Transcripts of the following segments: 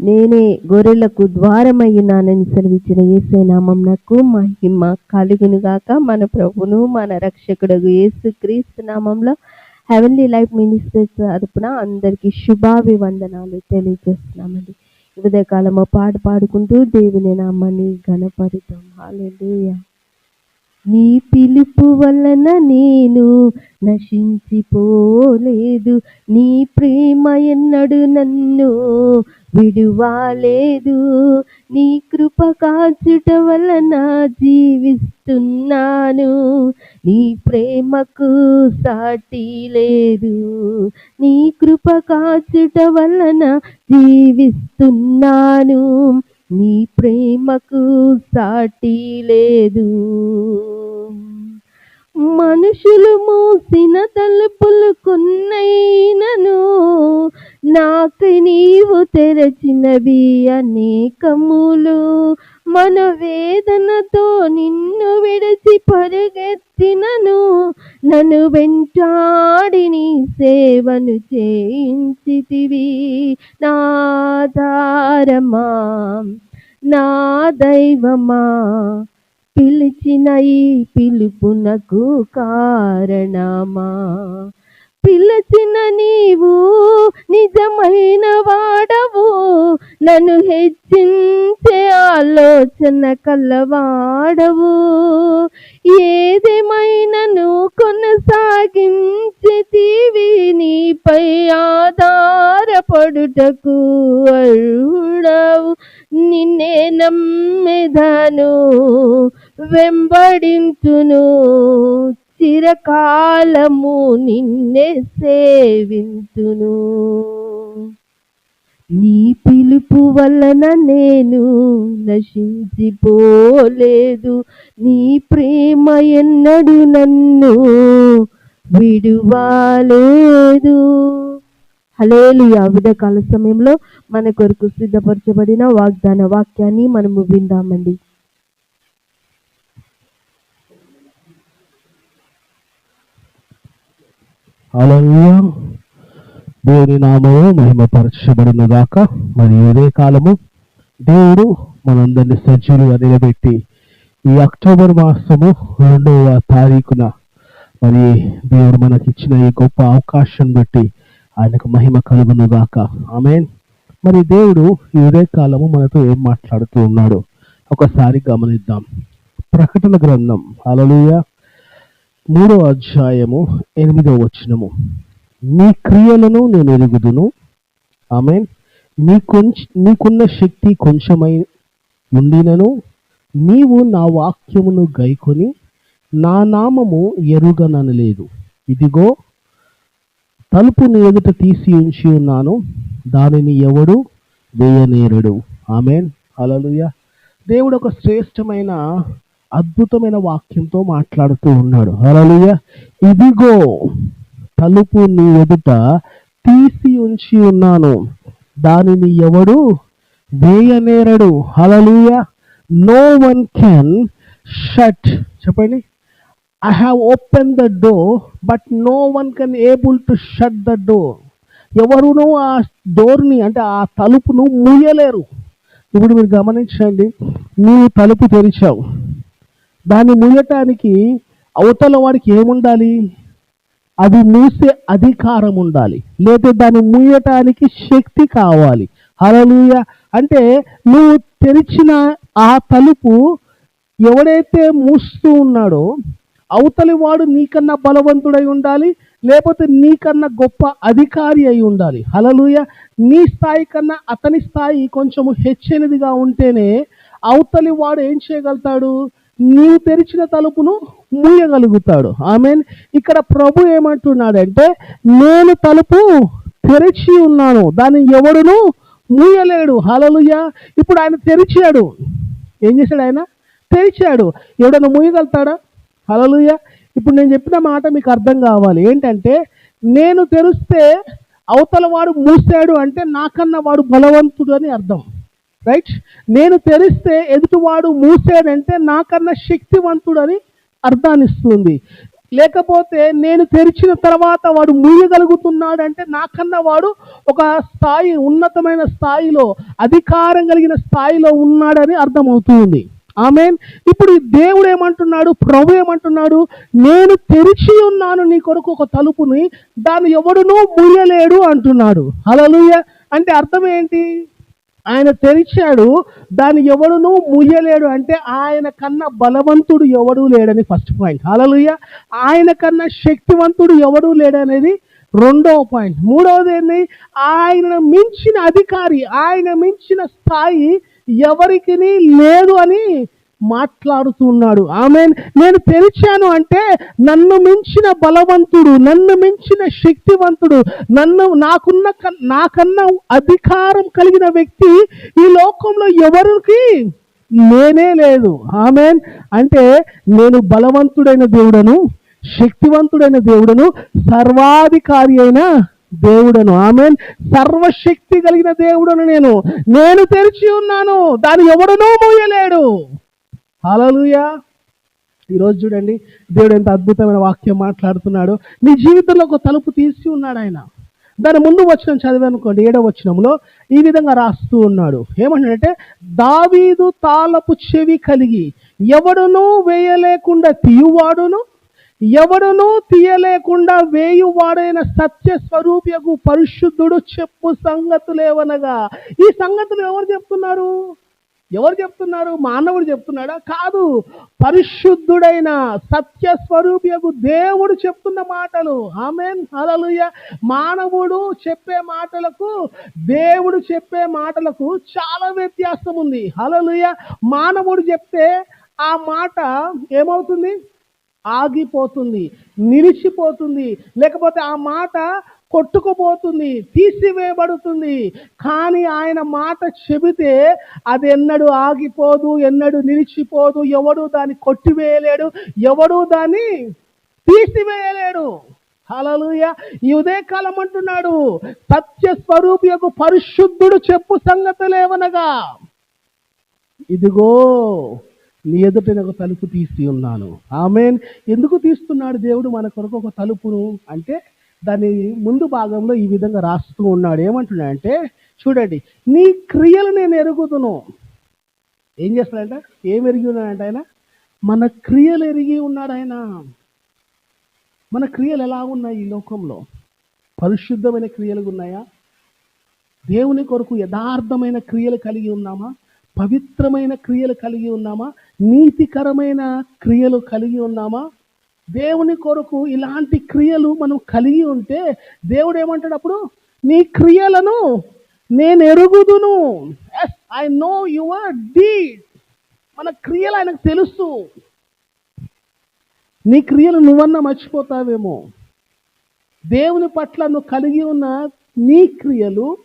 నేనే గొర్రెలకు ద్వారమయ్యున్నానని సెలవిచ్చిన యేసే నామం నాకు మహిమ కలుగునుగాక మన ప్రభును మన రక్షకుడు యేసు క్రీస్తు నామంలో హెవెన్లీ లైఫ్ మినిస్టర్స్ తరపున అందరికీ శుభాభివందనాలు తెలియజేస్తున్నామండి. ఈ ఉదయకాలము పాట పాడుకుంటూ దేవుని నామాన్ని ఘనపరితం. హల్లెలూయా. నీ పిలుపు వలన నేను నశించిపోలేదు. నీ ప్రేమ ఎన్నడు నన్ను విడువాలేదు. నీ కృప కాచుట వలన జీవిస్తున్నాను. నీ ప్రేమకు సాటి లేదు. నీ కృప కాచుట వలన జీవిస్తున్నాను. నీ ప్రేమకు సాటి లేదు. మనుషులు మూసిన తలుపులు కొన్నైనను. నాకు నీవు తెరచినవి అనేకములు. మన వేదనతో నిన్ను విడిచి పరుగెత్తినను. నన్ను వెంటాడి నీ సేవను చేయించితివి. నాధారమా నా దైవమా? పిలిచిన ఈ పిలుపునకు కారణమా? పిలచిన నీవు నిజమైన వాడవు. నన్ను హెచ్చించే ఆలోచన కలవాడవు. ఏదేమైనను కొనసాగించితివి నీపై ఆధారపడుటకు అరుడవు నిన్నే నమ్మెదను వెంబడించును చిరకాలము నిన్నే సేవింతును. నీ పిలుపు వలన నేను నశించిపోలేదు. నీ ప్రేమ ఎన్నడు నన్ను విడువాలేదు. హలేలు ఆవిడ కాల సమయంలో మన కొరకు సిద్ధపరచబడిన వాగ్దాన వాక్యాన్ని మనము విందామండి. అలల్యా దేవుని నామము మహిమపరచబడిన గాక మరి ఇదే కాలము దేవుడు మనందరినీ సజ్జులుగా నిలబెట్టి ఈ అక్టోబర్ మాసము రెండవ తారీఖున మరి దేవుడు మనకిచ్చిన ఈ గొప్ప అవకాశం బట్టి ఆయనకు మహిమ కలుగును గాక ఆమె మరి దేవుడు ఈ కాలము మనతో ఏం మాట్లాడుతూ ఉన్నాడు ఒకసారి గమనిద్దాం. ప్రకటన గ్రంథం. అలలుయా మూడో అధ్యాయము ఎనిమిదో వచనము. నీ క్రియలను నేను ఎరుగుదును. ఆమె నీ కొంచ నీకున్న శక్తి కొంచెమై ఉండినను. నీవు నా వాక్యమును గైకొని నా నామము ఎరుగననలేదు ఇదిగో తలుపు నీ ఎదుట తీసి ఉంచి ఉన్నాను. దానిని ఎవడు వేయనేరడు. ఆమెన్. అలలుయ దేవుడు ఒక శ్రేష్టమైన అద్భుతమైన వాక్యంతో మాట్లాడుతూ ఉన్నాడు. హల్లెలూయా. ఇదిగో తలుపు నీ ఎదుట తీసి ఉంచి ఉన్నాను. దానిని ఎవడు? వేయనేరడు. హలలీయ నో వన్ కెన్ షట్. చెప్పండి. I have open the door but no one can able to shut the door ఎవరునూ ఆ డోర్ని అంటే ఆ తలుపును మూయలేరు. ఇప్పుడు మీరు గమనించండి. నీవు తలుపు తెరిచావు. దాన్ని మూయటానికి అవతల వాడికి ఏముండాలి? అది మూసే అధికారం ఉండాలి లేదా దాన్ని మూయటానికి శక్తి కావాలి. హలలుయ అంటే నువ్వు తెరిచిన ఆ తలుపు ఎవడైతే మూస్తూ ఉన్నాడో అవతలి వాడు నీకన్నా బలవంతుడై ఉండాలి లేకపోతే నీకన్నా గొప్ప అధికారి అయి ఉండాలి. హలలుయ నీ స్థాయి కన్నా అతని స్థాయి కొంచెము హెచ్చనిదిగా ఉంటేనే అవతలి వాడు ఏం చేయగలుగుతాడు? నీవు తెరిచిన తలుపును మూయగలుగుతాడు. ఆమెన్. ఇక్కడ ప్రభు ఏమంటున్నాడంటే నేను తలుపు తెరిచి ఉన్నాను దాన్ని ఎవడును మూయలేడు. హలలుయ ఇప్పుడు ఆయన తెరిచాడు. ఏం చేశాడు ఆయన? తెరిచాడు. ఎవడన్నా మూయగలుగుతాడా? హలలుయ ఇప్పుడు నేను చెప్పిన మాట మీకు అర్థం కావాలి. ఏంటంటే నేను తెరిస్తే అవతల వాడు మూసాడు అంటే నాకన్నా వాడు బలవంతుడు అని అర్థం. రైట్ నేను తెరిస్తే ఎదుటివాడు మూసాడంటే నాకన్నా శక్తివంతుడు అని అర్థాన్నిస్తుంది. లేకపోతే నేను తెరిచిన తర్వాత వాడు మూయగలుగుతున్నాడు అంటే నాకన్నా వాడు ఒక స్థాయి ఉన్నతమైన స్థాయిలో అధికారం కలిగిన స్థాయిలో ఉన్నాడని అర్థమవుతుంది. ఆమె ఇప్పుడు ఈ దేవుడు ఏమంటున్నాడు? ప్రభు ఏమంటున్నాడు? నేను తెరిచి ఉన్నాను నీ కొరకు ఒక తలుపుని దాన్ని ఎవడునూ మూయలేడు అంటున్నాడు. అలలుయ అంటే అర్థం ఏంటి? ఆయన తెరిచాడు దాన్ని ఎవడును ముయ్యలేడు. అంటే ఆయన కన్నా బలవంతుడు ఎవడూ లేడని ఫస్ట్ పాయింట్ హల్లెలూయా ఆయన కన్నా శక్తివంతుడు ఎవడూ లేడనేది రెండవ పాయింట్ మూడవది ఏంటి ఆయన మించిన అధికారి ఆయన మించిన స్థాయి ఎవరికి లేదు అని మాట్లాడుతున్నాడు ఆమె నేను తెరిచాను అంటే నన్ను మించిన బలవంతుడు నన్ను మించిన శక్తివంతుడు నన్ను నాకున్న కన్- నాకన్నా అధికారం కలిగిన వ్యక్తి ఈ లోకంలో ఎవరికి? లేనే లేదు. ఆమె అంటే నేను బలవంతుడైన దేవుడను శక్తివంతుడైన దేవుడను సర్వాధికారి అయిన దేవుడను. ఆమె సర్వశక్తి కలిగిన దేవుడను నేను. నేను తెరిచి ఉన్నాను. దాన్ని ఎవడనూ మూయలేడు. హల్లెలూయా ఈరోజు చూడండి దేవుడు ఎంత అద్భుతమైన వాక్యం మాట్లాడుతున్నాడు. నీ జీవితంలో ఒక తలుపు తీసి ఉన్నాడు ఆయన. దాని ముందు వచ్చిన చదివనుకోండి ఏడవ వచనంలో ఈ విధంగా రాస్తూ ఉన్నాడు. ఏమంటాడంటే దావీదు తాళపు చెవి కలిగి ఎవడునూ వేయలేకుండా తీయువాడును ఎవడునూ తీయలేకుండా వేయువాడైన సత్య స్వరూపియకు పరిశుద్ధుడు చెప్పు సంగతులేవనగా ఈ సంగతులు ఎవరు చెప్తున్నారు? ఎవరు చెప్తున్నారు? మానవుడు చెప్తున్నాడా? కాదు పరిశుద్ధుడైన సత్య దేవుడు చెప్తున్న మాటలు. ఆమెన్. హల్లెలూయా. మానవుడు చెప్పే మాటలకు దేవుడు చెప్పే మాటలకు చాలా వ్యత్యాసం ఉంది. హల్లెలూయా. మానవుడు చెప్తే ఆ మాట ఏమవుతుంది? ఆగిపోతుంది నిలిచిపోతుంది. లేకపోతే ఆ మాట కొట్టుకుపోతుంది తీసివేయబడుతుంది. కానీ ఆయన మాట చెబితే అది ఎన్నడూ ఆగిపోదు ఎన్నడూ నిలిచిపోదు. ఎవడు దాన్ని కొట్టివేయలేడు ఎవడు దాన్ని తీసివేయలేడు. హలలుయ ఈ ఉదయకాలం అంటున్నాడు సత్య స్వరూపి యొక్క పరిశుద్ధుడు చెప్పు సంగతులేవనగా ఇదిగో నీ ఎదుట నేను ఒక తలుపు తీసి ఉన్నాను. ఆమెన్. ఎందుకు తీస్తున్నాడు దేవుడు మన కొరకు ఒక తలుపును? అంటే దాని ముందు భాగంలో ఈ విధంగా రాస్తూ ఉన్నాడు. ఏమంటున్నాడంటే చూడండి నీ క్రియలు నేను ఎరుగుతును ఏం చేస్తాడంట ఏం ఎరిగి ఉన్నాడంట ఆయన? మన క్రియలు ఎరిగి ఉన్నాడు ఆయన. మన క్రియలు ఎలా ఉన్నాయి ఈ లోకంలో? పరిశుద్ధమైన క్రియలు ఉన్నాయా? దేవుని కొరకు యథార్థమైన క్రియలు కలిగి ఉన్నామా? పవిత్రమైన క్రియలు కలిగి ఉన్నామా? నీతికరమైన క్రియలు కలిగి ఉన్నామా? దేవుని కొరకు ఇలాంటి క్రియలు మనం కలిగి ఉంటే దేవుడు ఏమంటాడు అప్పుడు? నీ క్రియలను నేను ఎరుగుదును. Yes I know your deed మన క్రియలు ఆయనకు తెలుసు. నీ క్రియలు నువ్వన్నా మర్చిపోతావేమో. దేవుని పట్ల నువ్వు కలిగి ఉన్న నీ క్రియలు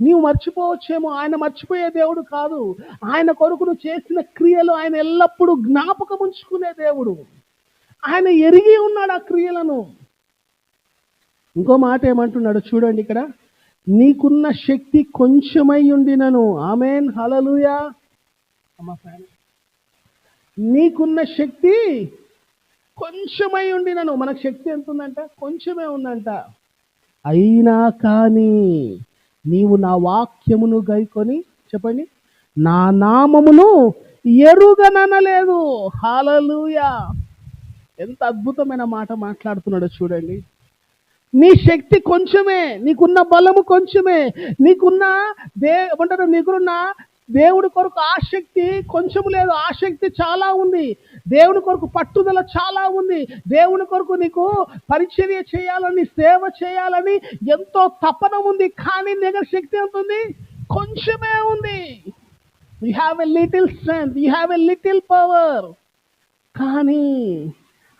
నీవు మర్చిపోవచ్చేమో. ఆయన మర్చిపోయే దేవుడు కాదు. ఆయన కొరకు నువ్వు చేసిన క్రియలు ఆయన ఎల్లప్పుడూ జ్ఞాపకం ఉంచుకునే దేవుడు. ఆయన ఎరిగి ఉన్నాడు ఆ క్రియలను. ఇంకో మాట ఏమంటున్నాడు చూడండి ఇక్కడ. నీకున్న శక్తి కొంచెమై ఉండినను. ఆమెన్. హలలుయా ఫ్యాన్. నీకున్న శక్తి కొంచెమై ఉండినను. మనకు శక్తి ఎంత ఉందంట కొంచెమే ఉందంట. అయినా కానీ నీవు నా వాక్యమును గైకొని చెప్పండి నా నామమును ఎరుగననలేదు. హాలలుయా ఎంత అద్భుతమైన మాట మాట్లాడుతున్నాడో చూడండి. నీ శక్తి కొంచెమే నీకున్న బలము కొంచెమే నీకున్న దే ఏమంటారు నీకున్న దేవుడి కొరకు ఆసక్తి కొంచెం లేదు ఆసక్తి చాలా ఉంది. దేవుని కొరకు పట్టుదల చాలా ఉంది. దేవుని కొరకు నీకు పరిచర్య చేయాలని సేవ చేయాలని ఎంతో తపన ఉంది. కానీ దగ్గర శక్తి ఎంత ఉంది? కొంచెమే ఉంది. You have a little strength you have a little power కానీ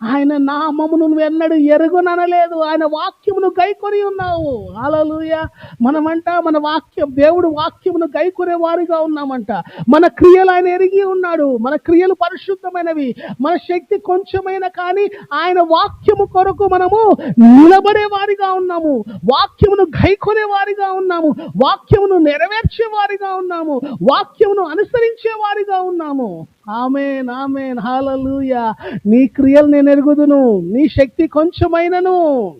ఆయన నామమును నువ్వు ఎన్నడూ ఎరుగుననలేదు. ఆయన వాక్యమును గైకొని ఉన్నావు అలలుయ మనమంట మన వాక్యం దేవుడు వాక్యమును గైకొనే వారిగా ఉన్నామంట. మన క్రియలు ఆయన ఎరిగి ఉన్నాడు. మన క్రియలు పరిశుద్ధమైనవి. మన శక్తి కొంచెమైన కానీ ఆయన వాక్యము కొరకు మనము నిలబడే వారిగా ఉన్నాము. వాక్యమును గైకొనే వారిగా ఉన్నాము. వాక్యమును నెరవేర్చే వారిగా ఉన్నాము. వాక్యమును అనుసరించే వారిగా ఉన్నాము. ఆమెన్ ఆమెన్ హాలలుయా నీ క్రియలు నేను ఎరుగుదును నీ శక్తి కొంచెమైనను.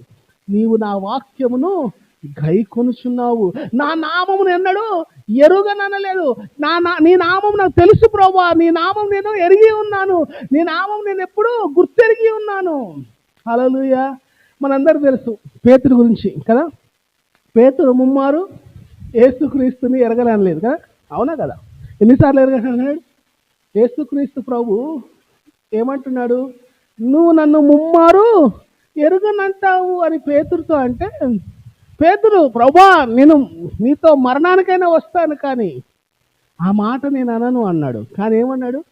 నీవు నా వాక్యమును గై కొనుచున్నావు. నా నామమును ఎన్నడు ఎరుగననలేదు. నా నా నీ నామం నాకు తెలుసు ప్రభా నీ నామం నేను ఎరిగి ఉన్నాను. నీ నామం నేను ఎప్పుడు గుర్తెరిగి ఉన్నాను. హల్లెలూయా. మనందరూ తెలుసు పేతురు గురించి కదా? పేతురు ముమ్మారు ఏసుక్రీస్తుని ఎరగనలేదు కదా? అవునా కదా? ఎన్నిసార్లు ఎరగలన్నాడు యేసుక్రీస్తు ప్రభు ఏమంటున్నాడు? నువ్వు నన్ను ముమ్మారు ఎరుగనంటావు అని పేతురుతో అంటే పేతురు ప్రభా నేను నీతో మరణానికైనా వస్తాను కానీ ఆ మాట నేను అనను అన్నాడు. కానీ ఏమన్నాడు?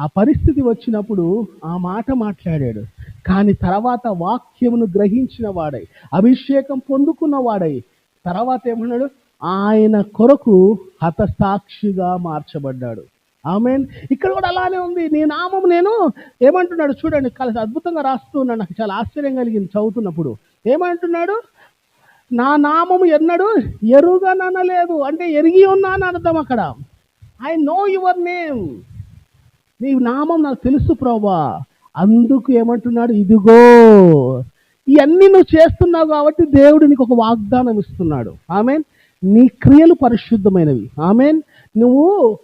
ఆ పరిస్థితి వచ్చినప్పుడు ఆ మాట మాట్లాడాడు. కానీ తర్వాత వాక్యమును గ్రహించిన వాడై అభిషేకం పొందుకున్న వాడై తర్వాత ఏమన్నాడు? ఆయన కొరకు హతసాక్షిగా మార్చబడ్డాడు. ఆమెన్. ఇక్కడ కూడా అలానే ఉంది. నీ నామం నేను ఏమంటున్నాడు? చూడండి కలిసి అద్భుతంగా రాస్తూ ఉన్నాడు. నాకు చాలా ఆశ్చర్యం కలిగింది చదువుతున్నప్పుడు. ఏమంటున్నాడు? నా నామము ఎన్నడు ఎరుగననలేదు అంటే ఎరిగి ఉన్నాను అర్థం అక్కడ. ఐ నో యువర్ నేమ్ నీ నామం నాకు తెలుసు ప్రభా. అందుకు ఏమంటున్నాడు? ఇదిగో ఇవన్నీ నువ్వు చేస్తున్నావు కాబట్టి దేవుడు నీకు ఒక వాగ్దానం ఇస్తున్నాడు. ఆమెన్. నీ క్రియలు పరిశుద్ధమైనవి. ఆమెన్. నువ్వు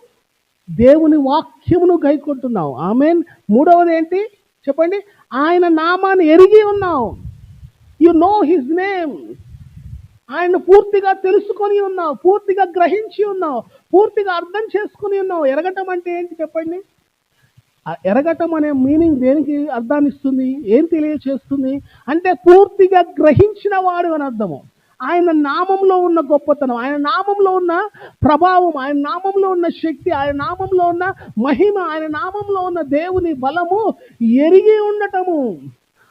దేవుని వాక్యమును గైకొంటున్నావు. ఆమెన్. మూడవది ఏంటి? చెప్పండి. ఆయన నామాన్ని ఎరిగి ఉన్నావు. యు నో హిజ్ నేమ్ ఆయన పూర్తిగా తెలుసుకొని ఉన్నావు. పూర్తిగా గ్రహించి ఉన్నావు. పూర్తిగా అర్థం చేసుకుని ఉన్నావు. ఎరగటం అంటే ఏంటి చెప్పండి? ఆ ఎరగటం అనే మీనింగ్ దేనికి అర్థాన్ని ఇస్తుంది? ఏం తెలియచేస్తుంది? అంటే పూర్తిగా గ్రహించిన వాడు అని అర్థము. ఆయన నామంలో ఉన్న గొప్పతనం ఆయన నామంలో ఉన్న ప్రభావం ఆయన నామంలో ఉన్న శక్తి ఆయన నామంలో ఉన్న మహిమ ఆయన నామంలో ఉన్న దేవుని బలము ఎరిగి ఉండటము.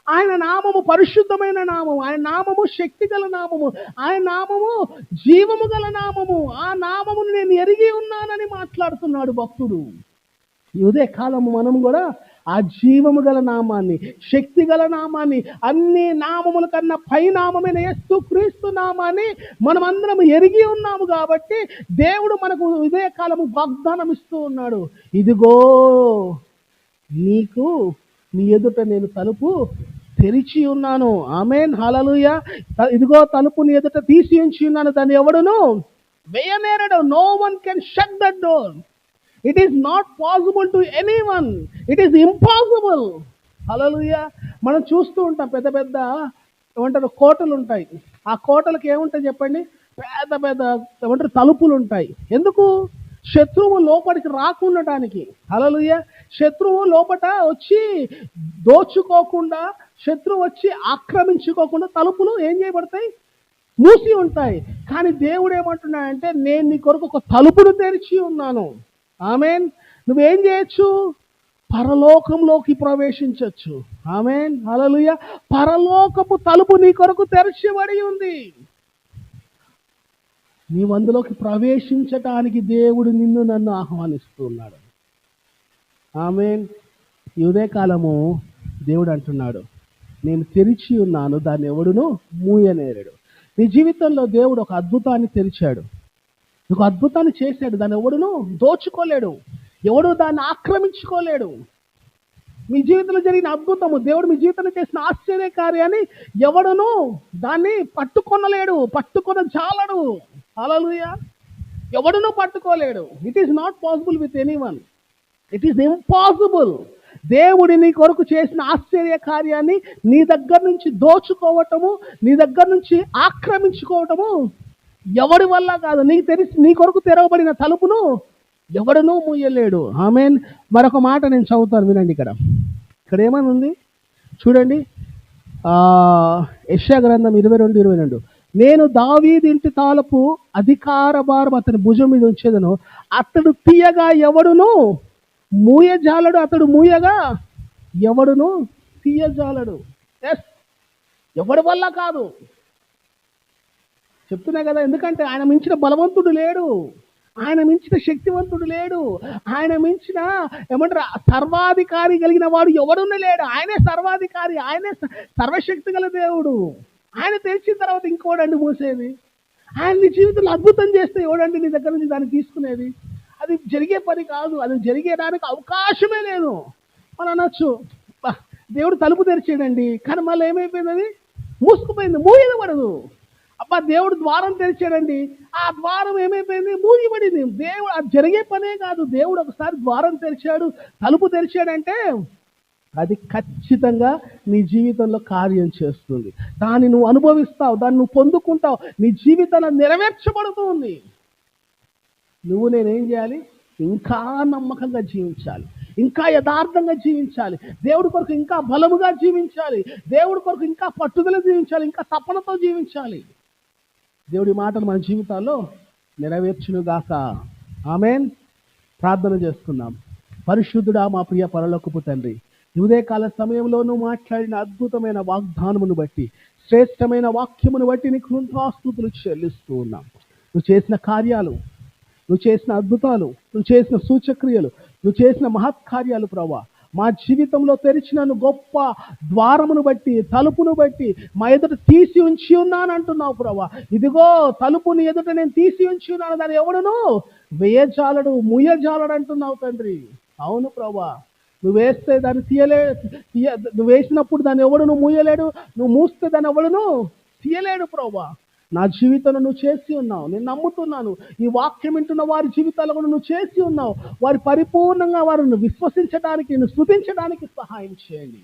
ఆయన నామము పరిశుద్ధమైన నామము ఆయన నామము శక్తి గల నామము ఆయన నామము జీవము గల నామము. ఆ నామమును నేను ఎరిగి ఉన్నానని మాట్లాడుతున్నాడు భక్తుడు. ఇదే కాలము మనం కూడా ఆ జీవము గల నామాన్ని శక్తి గల నామాన్ని అన్ని నామముల కన్నా పై నామమైన యేసు క్రీస్తు నామాన్ని మనం ఎరిగి ఉన్నాము కాబట్టి దేవుడు మనకు ఇదే కాలము వాగ్దానం ఇస్తూ ఉన్నాడు. ఇదిగో నీకు నీ ఎదుట నేను తలుపు తెరిచి ఉన్నాను. ఆమెన్. హలలుయ ఇదిగో తలుపు నీ ఎదుట తీసి ఉంచి ఉన్నాను. దాన్ని ఎవడును? వేయనేరడు. No one can shut the door. It is not possible to anyone it is impossible హలలుయ మనం చూస్తూ ఉంటాం పెద్ద పెద్ద ఏమంటారు కోటలు ఉంటాయి ఆ కోటలకు ఏముంటాయి చెప్పండి? పెద్ద పెద్ద ఏమంటారు తలుపులు ఉంటాయి ఎందుకు? శత్రువు లోపలికి రాకుండటానికి. హలలుయ శత్రువు లోపట వచ్చి దోచుకోకుండా శత్రువు వచ్చి ఆక్రమించుకోకుండా తలుపులు ఏం చేయబడతాయి? మూసి ఉంటాయి. కానీ దేవుడు ఏమంటున్నాడంటే నేను నీ కొరకు ఒక తలుపును తెరిచి ఉన్నాను. ఆమెన్. నువ్వేం చేయొచ్చు? పరలోకంలోకి ప్రవేశించవచ్చు ఆమెన్. అలలుయ పరలోకపు తలుపు నీ కొరకు తెరచబడి ఉంది. నీవు అందులోకి ప్రవేశించటానికి దేవుడు నిన్ను నన్ను ఆహ్వానిస్తున్నాడు. ఆమెన్. ఈ ఉదయకాలము దేవుడు అంటున్నాడు. నేను తెరిచి ఉన్నాను దాన్ని ఎవడును మూయనేరడు. నీ జీవితంలో దేవుడు ఒక అద్భుతాన్ని తెరిచాడు. ఒక అద్భుతాన్ని చేశాడు దాన్ని ఎవడును దోచుకోలేడు ఎవడు దాన్ని ఆక్రమించుకోలేడు. మీ జీవితంలో జరిగిన అద్భుతము దేవుడు మీ జీవితంలో చేసిన ఆశ్చర్య కార్యాన్ని ఎవడును దాన్ని పట్టుకొనలేడు పట్టుకొన చాలడు అలలుయ ఎవడును పట్టుకోలేడు. It is not possible with anyone it is impossible దేవుడి నీ కొరకు చేసిన ఆశ్చర్య కార్యాన్ని నీ దగ్గర నుంచి దోచుకోవటము నీ దగ్గర నుంచి ఆక్రమించుకోవటము ఎవడి వల్ల కాదు? నీకు తెలిసి నీ కొరకు తెరవబడిన తలుపును ఎవడనూ మూయలేడు. ఆమెన్. మరొక మాట నేను చదువుతాను వినండి ఇక్కడ. ఇక్కడ ఏమని ఉంది? చూడండి. యశ్యా గ్రంథం ఇరవై రెండు ఇరవై రెండు. నేను దావీదింటి తాలపు అధికార భారం అతని భుజం మీద ఉంచేదను. అతడు తీయగా ఎవడును మూయజాలడు. అతడు మూయగా ఎవడును తీయజాలడు. ఎస్. ఎవడి వల్ల కాదు? చెప్తున్నా కదా ఎందుకంటే ఆయన మించిన బలవంతుడు లేడు. ఆయన మించిన శక్తివంతుడు లేడు. ఆయన మించిన ఏమంటారు సర్వాధికారి కలిగిన వాడు ఎవడున్న లేడు. ఆయనే సర్వాధికారి ఆయనే స- సర్వశక్తి గల దేవుడు. ఆయన తెలిసిన తర్వాత ఇంకోడండి మూసేది. ఆయన నీ జీవితంలో అద్భుతం చేస్తే ఎవడండి నీ దగ్గర నుంచి దాన్ని తీసుకునేది? అది జరిగే పని కాదు. అది జరిగేదానికి అవకాశమే లేదు. మనం అనొచ్చు "బా, దేవుడు తలుపు తెరిచాడండి. కానీ మళ్ళీ ఏమైపోయింది అది? మూసుకుపోయింది మూయబడదు అబ్బా దేవుడు ద్వారం తెరిచాడండి. ఆ ద్వారం ఏమైపోయింది? మూయబడింది దేవుడు అది జరిగే పనే కాదు. దేవుడు ఒకసారి ద్వారం తెరిచాడు తలుపు తెరిచాడంటే అది ఖచ్చితంగా నీ జీవితంలో కార్యం చేస్తుంది. దాన్ని నువ్వు అనుభవిస్తావు దాన్ని నువ్వు పొందుకుంటావు. నీ జీవితంలో నెరవేర్చబడుతుంది నువ్వు నేనేం చేయాలి? ఇంకా నమ్మకంగా జీవించాలి. ఇంకా యథార్థంగా జీవించాలి. దేవుడి కొరకు ఇంకా బలముగా జీవించాలి. దేవుడి కొరకు ఇంకా పట్టుదల జీవించాలి. ఇంకా తపనతో జీవించాలి. దేవుడి మాటలు మన జీవితాల్లో నెరవేర్చునుగాక. ఆమెన్. ప్రార్థన చేసుకుందాం పరిశుద్ధుడా మా ప్రియ పరలోకపు తండ్రి ఉదయకాల సమయంలోనూ మాట్లాడిన అద్భుతమైన వాగ్దానమును బట్టి శ్రేష్టమైన వాక్యమును బట్టి నీకు కృంతాస్తుతులు చెల్లిస్తూ ఉన్నాం. నువ్వు చేసిన కార్యాలు నువ్వు చేసిన అద్భుతాలు నువ్వు చేసిన సూచక్రియలు నువ్వు చేసిన మహత్కార్యాలు ప్రభా మా జీవితంలో తెరిచిన గొప్ప ద్వారమును బట్టి తలుపును బట్టి మా ఎదుట తీసి ఉంచి ఉన్నాను అంటున్నావు ప్రభా. ఇదిగో తలుపుని ఎదుట నేను తీసి ఉంచి ఉన్నాను. దాని ఎవడును? వేయజాలడు ముయ్యజాలడు అంటున్నావు తండ్రి. అవును ప్రభా. నువ్వు వేస్తే దాన్ని తీయలే తీయ నువ్వు వేసినప్పుడు దాన్ని ఎవడును మూయలేడు? నువ్వు మూస్తే దాన్ని ఎవడును? తీయలేడు ప్రభా. నా జీవితంలో నువ్వు చేసి ఉన్నావు. నేను నమ్ముతున్నాను. ఈ వాక్యం వింటున్న వారి జీవితాల్లో కూడా నువ్వు చేసి ఉన్నావు. వారి పరిపూర్ణంగా వారిని విశ్వసించడానికి నేను స్థుతించడానికి సహాయం చేయండి.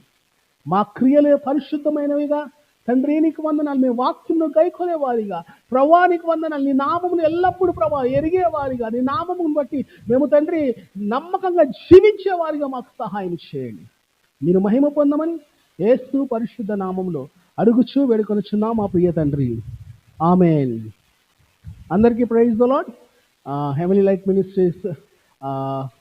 మా క్రియలు పరిశుద్ధమైనవిగా తండ్రి నీకు వందనాలు. మేము వాక్యంను గైకొనే వారిగా ప్రభానికి వందనాలు. నీ నామమును ఎల్లప్పుడూ ప్రభా ఎరిగే వారిగా నీ నామమును బట్టి మేము తండ్రి నమ్మకంగా జీవించే వారిగా మాకు సహాయం చేయండి. మీరు మహిమ పొందమని ఏస్తు పరిశుద్ధ నామంలో అడుగుచూ వేడుకొనుచున్నా మా ప్రియ తండ్రి. ఆమెన్. అందరికీ praise the Lord Heavenly Light Ministries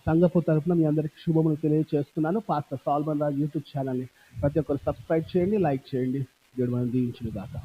సంగపు తరఫున మీ అందరికీ శుభములు తెలియజేస్తున్నాను పాస్టర్ సాల్మన్ రాజ్ యూట్యూబ్ ఛానల్ని ప్రతి ఒక్కరు సబ్స్క్రైబ్ చేయండి లైక్ చేయండి. దేవుడు మనం దీవించిన దాకా